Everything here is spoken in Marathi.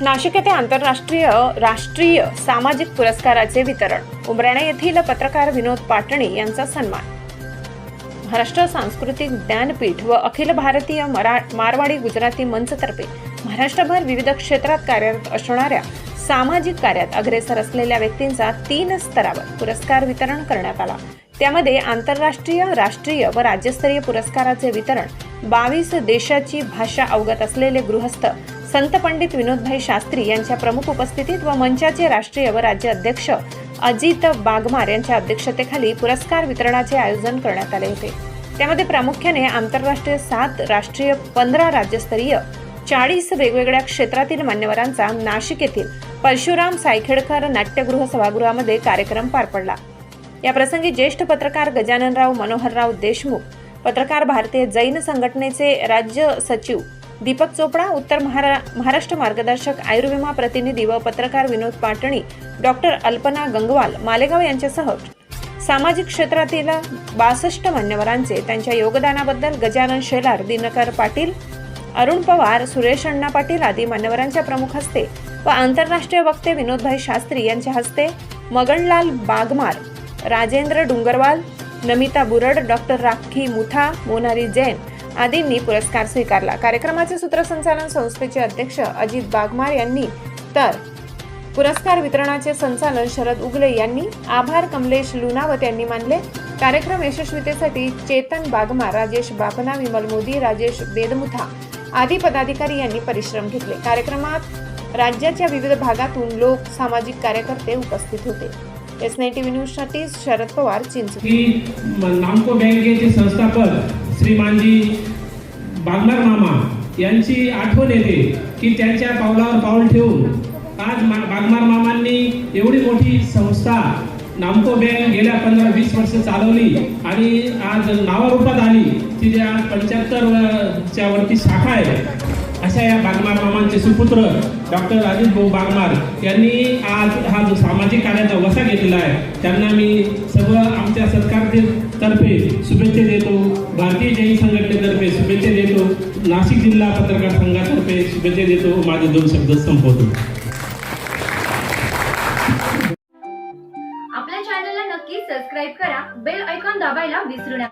नाशिक येथे आंतरराष्ट्रीय राष्ट्रीय सामाजिक पुरस्काराचे वितरण. उमराणे येथील पत्रकार विनोद पाटणी यांचा सन्मान. महाराष्ट्र सांस्कृतिक ज्ञानपीठ व अखिल भारतीय मरा मारवाडी गुजराती मंचतर्फे महाराष्ट्रभर विविध क्षेत्रात कार्यरत असणाऱ्या सामाजिक कार्यात अग्रेसर असलेल्या व्यक्तींचा तीन स्तरावर पुरस्कार वितरण करण्यात आला. त्यामध्ये आंतरराष्ट्रीय राष्ट्रीय व राज्यस्तरीय पुरस्काराचे वितरण बावीस देशाची भाषा अवगत असलेले गृहस्थ संत पंडित विनोदभाई शास्त्री यांच्या प्रमुख उपस्थितीत व मंचाचे राष्ट्रीय व राज्य अध्यक्ष अजित बागमार यांच्या अध्यक्षतेखाली पुरस्कार वितरणाचे आयोजन करण्यात आले होते. त्यामध्ये प्रामुख्याने आंतरराष्ट्रीय सात राष्ट्रीय पंधरा राज्यस्तरीय चाळीस वेगवेगळ्या क्षेत्रातील मान्यवरांचा नाशिक येथील परशुराम सायखेडकर नाट्यगृह सभागृहामध्ये कार्यक्रम पार पडला. या प्रसंगी ज्येष्ठ पत्रकार गजाननराव मनोहरराव देशमुख पत्रकार भारतीय जैन संघटनेचे राज्य सचिव दीपक चोपडा उत्तर महारा महाराष्ट्र मार्गदर्शक आयुर्विमा प्रतिनिधी व पत्रकार विनोद पाटणी डॉक्टर अल्पना गंगवाल मालेगाव यांच्यासह सामाजिक क्षेत्रातील बासष्ट मान्यवरांचे त्यांच्या योगदानाबद्दल गजानन शेलार दिनकर पाटील अरुण पवार सुरेश अण्णा पाटील आदी मान्यवरांच्या प्रमुख हस्ते व आंतरराष्ट्रीय वक्ते विनोदभाई शास्त्री यांच्या हस्ते मगनलाल बागमार राजेंद्र डुंगरवाल नमिता बुरड डॉक्टर राखी मुथा मोनारी जैन आदींनी पुरस्कार स्वीकारला. कार्यक्रमाचे सूत्रसंचालन संस्थेचे अध्यक्ष अजित बागमार यांनी तर पुरस्कार वितरणाचे संचालन शरद उगले यांनी आभार कमलेश लुनावत यांनी मानले. कार्यक्रम यशस्वीतेसाठी चेतन बागमार राजेश बापना विमल मोदी राजेश बेदमुथा आदी पदाधिकारी यांनी परिश्रम घेतले. कार्यक्रमात राज्याच्या विविध भागातून लोक सामाजिक कार्यकर्ते उपस्थित होते. एस नाईन टीव्ही न्यूजसाठी शरद पवार चिंच नामको बँकेचे संस्थापक श्रीमानजी बागमार मामा यांची आठवण येते की त्यांच्या पावलावर पाऊल ठेवून आज मा- बागमार मामांनी एवढी मोठी संस्था नामको बँक गेल्या पंधरा वीस वर्ष चालवली आणि आज नावारूपात आली. ती ज्या पंच्याहत्तर च्या वरती शाखा आहे अशा या बागमार मामांचे सुपुत्र डॉक्टर राजेश भाऊ बागमार यांनी आज हा जो सामाजिक कार्याचा वसा घेतलेला आहे त्यांना मी सर्व आमच्या सरकार तर्फे शुभेच्छा देतो. भारतीय जैन संघटनेतर्फे शुभेच्छा देतो. नाशिक जिल्हा पत्रकार संघातर्फे शुभेच्छा देतो. माझे दोन शब्द संपवतो. आपल्या चॅनलला नक्की सबस्क्राईब करा. बेल ऐकॉन दाबायला विसरू नका.